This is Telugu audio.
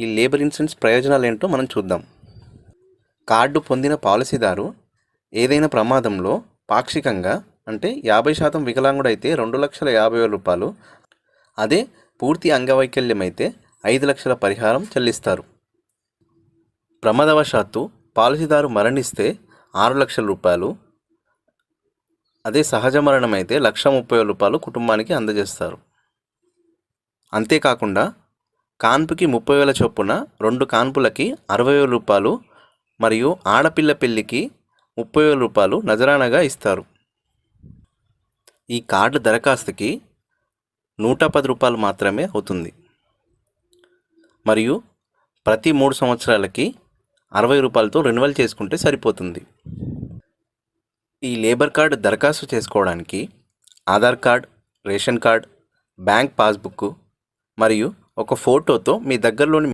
ఈ లేబర్ ఇన్సూరెన్స్ ప్రయోజనాలు ఏంటో మనం చూద్దాం. కార్డు పొందిన పాలసీదారు ఏదైనా ప్రమాదంలో పాక్షికంగా అంటే యాభై శాతం వికలాంగుడైతే రెండు లక్షల యాభై వేల రూపాయలు అదే పూర్తి అంగవైకల్యం అయితే ఐదు లక్షల పరిహారం చెల్లిస్తారు. ప్రమాదవశాత్తు పాలసీదారు మరణిస్తే ఆరు లక్షల రూపాయలు అదే సహజ మరణం అయితే లక్ష ముప్పై వేల రూపాయలు కుటుంబానికి అందజేస్తారు. అంతేకాకుండా కాన్పుకి ముప్పై వేల చొప్పున రెండు కాన్పులకి అరవై వేల రూపాయలు మరియు ఆడపిల్ల పెళ్ళికి ముప్పై వేల రూపాయలు నజరానగా ఇస్తారు. ఈ కార్డు దరఖాస్తుకి నూట పది రూపాయలు మాత్రమే అవుతుంది. మరియు ప్రతి మూడు సంవత్సరాలకి అరవై రూపాయలతో రెన్యువల్ చేసుకుంటే సరిపోతుంది. ఈ లేబర్ కార్డు దరఖాస్తు చేసుకోవడానికి Aadhaar card ration card bank passbook మరియు ఒక ఫోటోతో మీ దగ్గరలోని